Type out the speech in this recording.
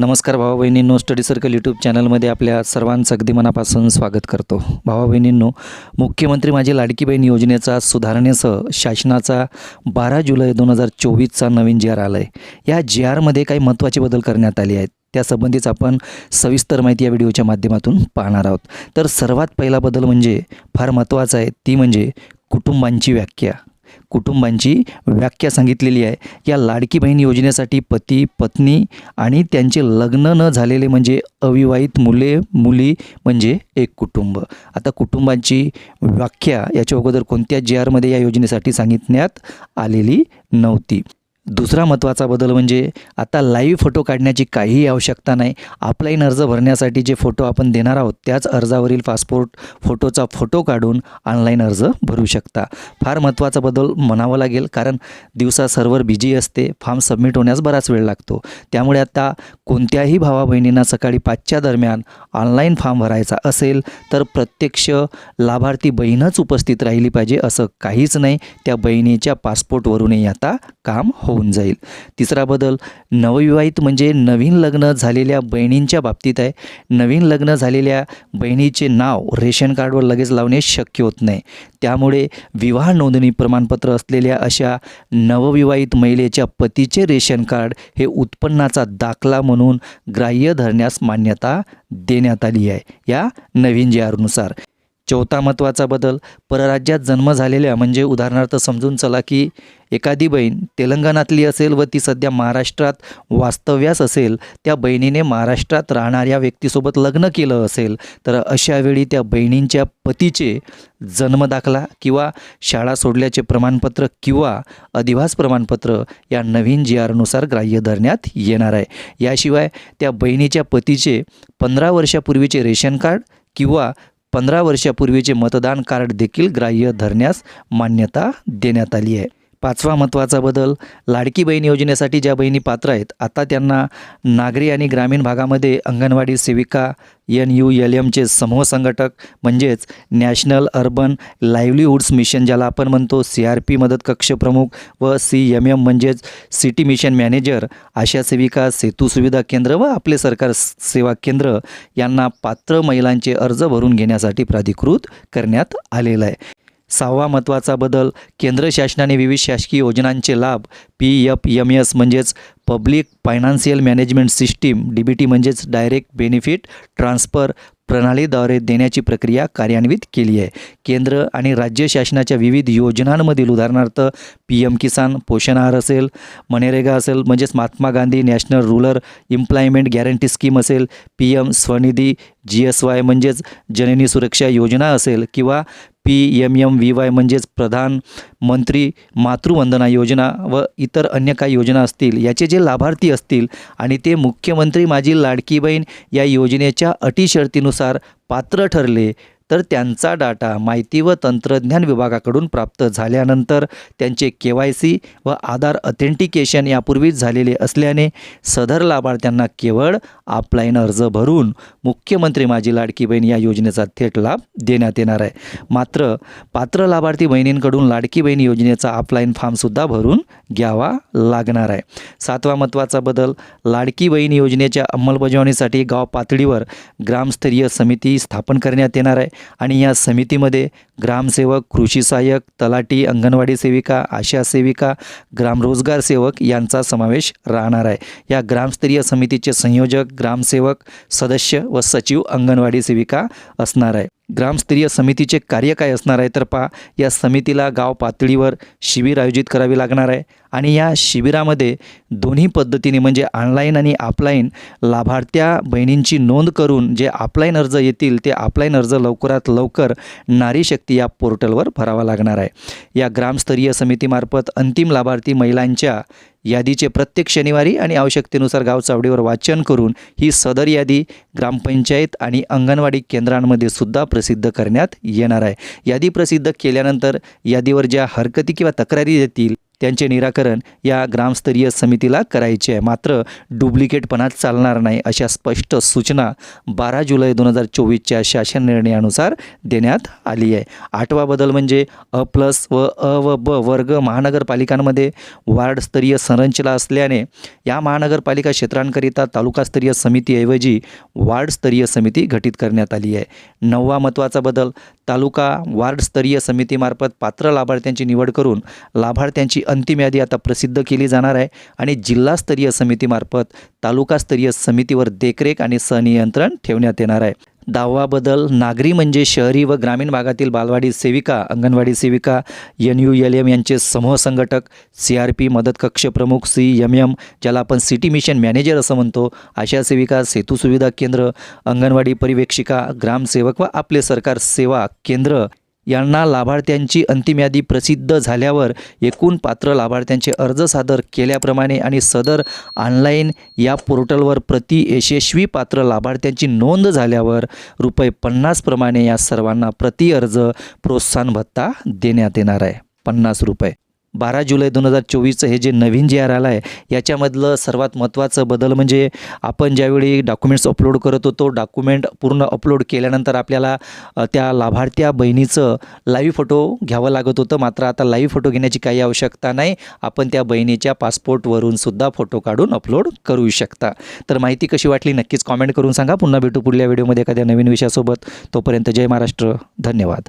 नमस्कार भावा बहिणींनो study circle YouTube चॅनलमध्ये आपल्या सर्वांचं अगदी मनापासून स्वागत करतो. भावा बहिणींनो मुख्यमंत्री माझी लाडकी बहीण योजनेचा सुधारणेसह शासनाचा बारा जुलै दोन हजार चोवीसचा नवीन जी आर आला आहे या जी आरमध्ये काही महत्त्वाचे बदल करण्यात आले आहेत. त्यासंबंधीच आपण सविस्तर माहिती या व्हिडिओच्या माध्यमातून पाहणार आहोत. तर सर्वात पहिला बदल म्हणजे फार महत्त्वाचा आहे ती म्हणजे कुटुंबांची व्याख्या. कुटुंबांची व्याख्या सांगितलेली आहे. या लाडकी बहीण योजनेसाठी पती पत्नी आणि त्यांचे लग्न न झालेले म्हणजे अविवाहित मुले मुली म्हणजे एक कुटुंब. आता कुटुंबांची व्याख्या याच्या अगोदर कोणत्या जी आरमध्ये या योजनेसाठी सांगितण्यात आलेली नव्हती. दुसरा महत्त्वाचा बदल म्हणजे आता लाईव्ह फोटो काढण्याची काहीही आवश्यकता नाही. ऑफलाईन अर्ज भरण्यासाठी जे फोटो आपण देणार आहोत त्याच अर्जावरील पासपोर्ट फोटोचा फोटो काढून ऑनलाईन अर्ज भरू शकता. फार महत्त्वाचा बदल म्हणावा लागेल कारण दिवसा सर्व्हर बिजी असते फॉर्म सबमिट होण्यास बराच वेळ लागतो. त्यामुळे आता कोणत्याही भावा बहिणींना सकाळी पाचच्या दरम्यान ऑनलाईन फॉर्म भरायचा असेल तर प्रत्यक्ष लाभार्थी बहीणच उपस्थित राहिली पाहिजे असं काहीच नाही. त्या बहिणीच्या पासपोर्टवरूनही आता काम होऊन जाईल. तिसरा बदल नवविवाहित म्हणजे नवीन लग्न झालेल्या बहिणींच्या बाबतीत आहे. नवीन लग्न झालेल्या बहिणीचे नाव रेशन कार्डवर लगेच लावणे शक्य होत नाही. त्यामुळे विवाह नोंदणी प्रमाणपत्र असलेल्या अशा नवविवाहित महिलेच्या पतीचे रेशन कार्ड हे उत्पन्नाचा दाखला म्हणून ग्राह्य धरण्यास मान्यता देण्यात आली आहे. या नवीन जे आरनुसार चौथा महत्त्वाचा बदल परराज्यात जन्म झालेल्या म्हणजे उदाहरणार्थ समजून चला की एखादी बहीण तेलंगणातली असेल व ती सध्या महाराष्ट्रात वास्तव्यास असेल त्या बहिणीने महाराष्ट्रात राहणाऱ्या व्यक्तीसोबत लग्न केलं असेल तर अशावेळी त्या बहिणींच्या पतीचे जन्मदाखला किंवा शाळा सोडल्याचे प्रमाणपत्र किंवा अधिवास प्रमाणपत्र या नवीन जी आरनुसार ग्राह्य धरण्यात येणार आहे. याशिवाय त्या बहिणीच्या पतीचे पंधरा वर्षापूर्वीचे रेशन कार्ड किंवा पंधरा वर्षापूर्वीचे मतदान कार्ड देखील ग्राह्य धरण्यास मान्यता देण्यात आली आहे. पाचवा महत्त्वाचा बदल लाडकी बहीण योजनेसाठी ज्या बहिणी पात्र आहेत आता त्यांना नागरी आणि ग्रामीण भागामध्ये अंगणवाडी सेविका एन यू एल एमचे समूह संघटक म्हणजेच नॅशनल अर्बन लाईव्हलीहूड्स मिशन ज्याला आपण म्हणतो सी आर पी मदत कक्ष प्रमुख व सी एम एम म्हणजेच सिटी मिशन मॅनेजर आशा सेविका सेतू सुविधा केंद्र व आपले सरकार सेवा केंद्र यांना पात्र महिलांचे अर्ज भरून घेण्यासाठी प्राधिकृत करण्यात आलेलं आहे. सहावा महत्त्वाचा बदल केंद्र शासनाने विविध शासकीय योजनांचे लाभ पी एफ एम एस म्हणजेच public financial management system D B T म्हणजेच डायरेक्ट बेनिफिट ट्रान्सफर प्रणालीद्वारे देण्याची प्रक्रिया कार्यान्वित केली आहे. केंद्र आणि राज्य शासनाच्या विविध योजनांमधील उदाहरणार्थ पी एम किसान पोषण आहार असेल मनरेगा असेल म्हणजेच Mahatma Gandhi national rural employment guarantee scheme असेल P M Svanidhi J S Y म्हणजेच जननी सुरक्षा योजना असेल किंवा P M M V Y म्हणजेच प्रधानमंत्री मातृवंदना योजना व इतर अन्य काही योजना असतील याचे जे लाभार्थी असतील आणि ते मुख्यमंत्री माझी लाडकी बहीण या योजनेच्या अटी शर्तीनुसार पात्र ठरले तर त्यांचा डाटा माहिती व तंत्रज्ञान विभागाकडून प्राप्त झाल्यानंतर त्यांचे के वाय सी व आधार अथेंटिकेशन यापूर्वीच झालेले असल्याने सदर लाभार्थ्यांना केवळ ऑफलाईन अर्ज भरून मुख्यमंत्री माझी लाडकी बहीण या योजनेचा थेट लाभ देण्यात येणार आहे. मात्र पात्र लाभार्थी बहिणींकडून लाडकी बहीण योजनेचा ऑफलाईन फॉर्मसुद्धा भरून घ्यावा लागणार आहे. सातवा महत्त्वाचा बदल लाडकी बहीण योजनेच्या अंमलबजावणीसाठी गाव पातळीवर ग्रामस्तरीय समिती स्थापन करण्यात येणार आहे. आणि या समितीमध्ये ग्रामसेवक कृषी सहाय्यक तलाटी अंगणवाडी सेविका आशा सेविका ग्रामरोजगार सेवक यांचा समावेश राहणार आहे. या ग्रामस्तरीय समितीचे संयोजक ग्रामसेवक सदस्य व सचिव अंगणवाडी सेविका असणार आहे. ग्रामस्तरीय समितीचे कार्य काय असणार आहे? तर पहा या समितीला गाव पातळीवर शिबिर आयोजित करावे लागणार आहे आणि या शिबिरामध्ये दोन्ही पद्धतीने म्हणजे ऑनलाईन आणि ऑफलाईन लाभार्थ्या बहिणींची नोंद करून जे ऑफलाईन अर्ज येतील ते ऑफलाईन अर्ज लवकरात लवकर नारी शक्ती या पोर्टलवर भरावा लागणार आहे. या ग्रामस्तरीय समितीमार्फत अंतिम लाभार्थी महिलांच्या यादीचे प्रत्येक शनिवारी आणि आवश्यकतेनुसार गाव चावडीवर वाचन करून ही सदर यादी ग्रामपंचायत आणि अंगणवाडी केंद्रांमध्ये सुद्धा प्रसिद्ध करण्यात येणार आहे. यादी प्रसिद्ध केल्यानंतर यादीवर ज्या हरकती किंवा तक्रारी येतील त्यांचे निराकरण या ग्रामस्तरीय समितीला करायचे आहे. मात्र डुप्लिकेटपणा चालणार नाही अशा स्पष्ट सूचना बारा जुलै दोन हजार चोवीसच्या शासन निर्णयानुसार देण्यात आली आहे. आठवा बदल म्हणजे अ प्लस व अ व ब वर्ग महानगरपालिकांमध्ये वार्डस्तरीय संरचना असल्याने या महानगरपालिका क्षेत्रांकरिता तालुकास्तरीय समितीऐवजी वार्डस्तरीय समिती घटित करण्यात आली आहे. नववा महत्त्वाचा बदल तालुका वार्डस्तरीय समितीमार्फत पात्र लाभार्थ्यांची निवड करून लाभार्थ्यांची अंतिम यादी आता प्रसिद्ध केली जाणार आहे आणि जिल्हास्तरीय समितीमार्फत तालुकास्तरीय समितीवर देखरेख आणि सनियंत्रण ठेवण्यात येणार आहे. दहावा बदल नागरी म्हणजे शहरी व ग्रामीण भागातील बालवाडी सेविका अंगणवाडी सेविका एन यू एल एम यांचे समूह संघटक सी आर पी मदत कक्ष प्रमुख सी एम एम ज्याला आपण सिटी मिशन मॅनेजर असं म्हणतो आशा सेविका सेतू सुविधा केंद्र अंगणवाडी परिवेक्षिका ग्रामसेवक व आपले सरकार सेवा केंद्र यांना लाभार्थ्यांची अंतिम यादी प्रसिद्ध झाल्यावर एकूण पात्र लाभार्थ्यांचे अर्ज सादर केल्याप्रमाणे आणि सदर ऑनलाईन या पोर्टलवर प्रति यशस्वी पात्र लाभार्थ्यांची नोंद झाल्यावर रुपये पन्नासप्रमाणे या सर्वांना प्रति अर्ज प्रोत्साहन भत्ता देण्यात येणार आहे. पन्नास रुपये. बारा जुलै दोन हजार चोवीसचं हे जे नवीन जे आर आलं आहे याच्यामधलं सर्वात महत्त्वाचं बदल म्हणजे आपण ज्यावेळी डॉक्युमेंट्स अपलोड करत होतो डॉक्युमेंट पूर्ण अपलोड केल्यानंतर आपल्याला त्या लाभार्थ्या बहिणीचं लाईव्ह फोटो घ्यावं लागत होतं. मात्र आता लाईव्ह फोटो घेण्याची काही आवश्यकता नाही. आपण त्या बहिणीच्या पासपोर्टवरून सुद्धा फोटो काढून अपलोड करू शकता. तर माहिती कशी वाटली नक्कीच कॉमेंट करून सांगा. पुन्हा भेटू पुढल्या व्हिडिओमध्ये एखाद्या नवीन विषयासोबत. तोपर्यंत जय महाराष्ट्र. धन्यवाद.